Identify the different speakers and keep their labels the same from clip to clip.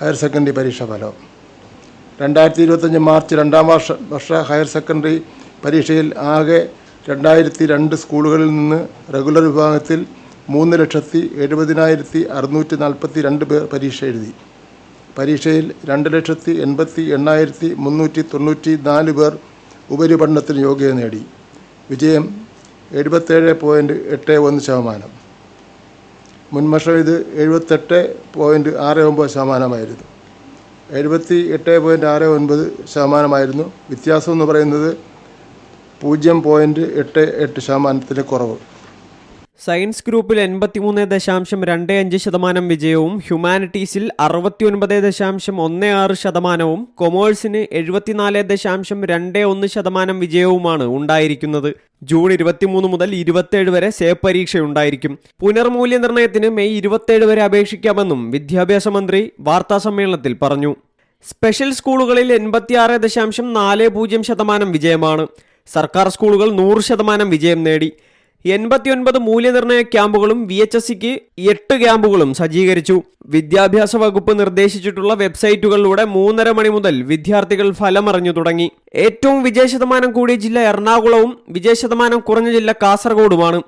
Speaker 1: Higher secondary പരീക്ഷാ ഫലം. രണ്ടായിരത്തി ഇരുപത്തഞ്ച് മാർച്ച് രണ്ടാം വർഷ വർഷ ഹയർ സെക്കൻഡറി പരീക്ഷയിൽ ആകെ രണ്ടായിരത്തി രണ്ട് സ്കൂളുകളിൽ നിന്ന് റെഗുലർ വിഭാഗത്തിൽ മൂന്ന് ലക്ഷത്തി എഴുപതിനായിരത്തി അറുന്നൂറ്റി നാൽപ്പത്തി രണ്ട് പേർ പരീക്ഷ എഴുതി. പരീക്ഷയിൽ രണ്ട് ലക്ഷത്തി എൺപത്തി എണ്ണായിരത്തി മുന്നൂറ്റി തൊണ്ണൂറ്റി നാല് പേർ ഉപരിപഠനത്തിന് യോഗ്യത നേടി. വിജയം എഴുപത്തേഴ് പോയിന്റ് എട്ട് ഒന്ന് ശതമാനം. മുൻവർഷം ഇത് എഴുപത്തെട്ട് പോയിന്റ് ആറ് ഒമ്പത് ശതമാനമായിരുന്നു. എഴുപത്തി എട്ട് പോയിന്റ് ആറ് ഒൻപത് ശതമാനമായിരുന്നു. വ്യത്യാസം എന്ന് പറയുന്നത് പൂജ്യം പോയിന്റ് എട്ട് എട്ട് ശതമാനത്തിന്റെ കുറവ്.
Speaker 2: സയൻസ് ഗ്രൂപ്പിൽ എൺപത്തിമൂന്ന് ദശാംശം രണ്ട് അഞ്ച് ശതമാനം വിജയവും ഹ്യൂമാനിറ്റീസിൽ അറുപത്തിയൊൻപത് ദശാംശം ഒന്ന് ആറ് ശതമാനവും കൊമേഴ്സിന് എഴുപത്തിനാല് ദശാംശം രണ്ട് ഒന്ന് ശതമാനം വിജയവുമാണ് ഉണ്ടായിരിക്കുന്നത്. ജൂൺ ഇരുപത്തിമൂന്ന് മുതൽ ഇരുപത്തേഴ് വരെ സേ പരീക്ഷയുണ്ടായിരിക്കും. പുനർമൂല്യനിർണയത്തിന് മെയ് ഇരുപത്തേഴ് വരെ അപേക്ഷിക്കാമെന്നും വിദ്യാഭ്യാസ മന്ത്രി വാർത്താസമ്മേളനത്തിൽ പറഞ്ഞു. സ്പെഷ്യൽ സ്കൂളുകളിൽ എൺപത്തിയാറ് ദശാംശം നാല് പൂജ്യം ശതമാനം വിജയമാണ്. സർക്കാർ സ്കൂളുകൾ നൂറ് ശതമാനം വിജയം നേടി. എൺപത്തിയൊൻപത് മൂല്യനിർണയ ക്യാമ്പുകളും വി എച്ച് എസ് സിക്ക് എട്ട് ക്യാമ്പുകളും സജ്ജീകരിച്ചു. വിദ്യാഭ്യാസ വകുപ്പ് നിർദ്ദേശിച്ചിട്ടുള്ള വെബ്സൈറ്റുകളിലൂടെ മൂന്നര മണി മുതൽ വിദ്യാർത്ഥികൾ ഫലമറിഞ്ഞു തുടങ്ങി. ഏറ്റവും വിജയശതമാനം കൂടിയ ജില്ല എറണാകുളവും വിജയശതമാനം കുറഞ്ഞ ജില്ല കാസർഗോഡുമാണ്.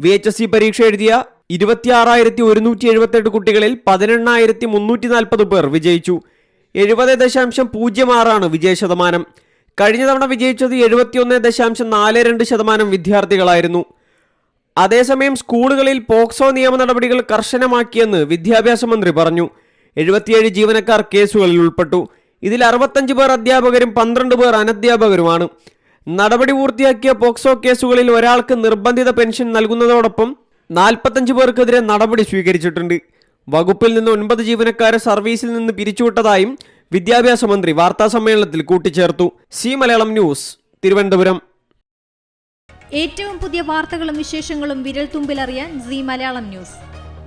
Speaker 2: വി എച്ച് എസ് സി പരീക്ഷ എഴുതിയ ഇരുപത്തിയാറായിരത്തി ഒരുന്നൂറ്റി എഴുപത്തെട്ട് കുട്ടികളിൽ പതിനെണ്ണായിരത്തി മുന്നൂറ്റി നാൽപ്പത് പേർ വിജയിച്ചു. എഴുപത് ദശാംശം പൂജ്യം ആറാണ് വിജയശതമാനം കഴിഞ്ഞ തവണ വിജയിച്ചത് എഴുപത്തിയൊന്ന് ദശാംശം നാല് രണ്ട് ശതമാനം വിദ്യാർത്ഥികളായിരുന്നു. അതേസമയം സ്കൂളുകളിൽ പോക്സോ നിയമ നടപടികൾ കർശനമാക്കിയെന്ന് വിദ്യാഭ്യാസ മന്ത്രി പറഞ്ഞു. എഴുപത്തിയേഴ് ജീവനക്കാർ കേസുകളിൽ ഉൾപ്പെട്ടു. ഇതിൽ അറുപത്തഞ്ച് പേർ അധ്യാപകരും പന്ത്രണ്ട് പേർ അനധ്യാപകരുമാണ്. നടപടി പൂർത്തിയാക്കിയ പോക്സോ കേസുകളിൽ ഒരാൾക്ക് നിർബന്ധിത പെൻഷൻ നൽകുന്നതോടൊപ്പം നാൽപ്പത്തഞ്ച് പേർക്കെതിരെ നടപടി സ്വീകരിച്ചിട്ടുണ്ട്. വകുപ്പിൽ നിന്ന് ഒൻപത് ജീവനക്കാരെ സർവീസിൽ നിന്ന് പിരിച്ചുവിട്ടതായും വിദ്യാഭ്യാസ മന്ത്രി വാർത്താ സമ്മേളനത്തിൽ കൂട്ടിച്ചേർത്തു. Zee Malayalam news Thiruvananthapuram.
Speaker 3: ഏറ്റവും പുതിയ വാർത്തകളും വിശേഷങ്ങളും വിരൽ തുമ്പിലറിയാൻ സി മലയാളം ന്യൂസ്.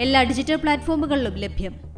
Speaker 3: എല്ലാ ഡിജിറ്റൽ പ്ലാറ്റ്ഫോമുകളിലും ലഭ്യം.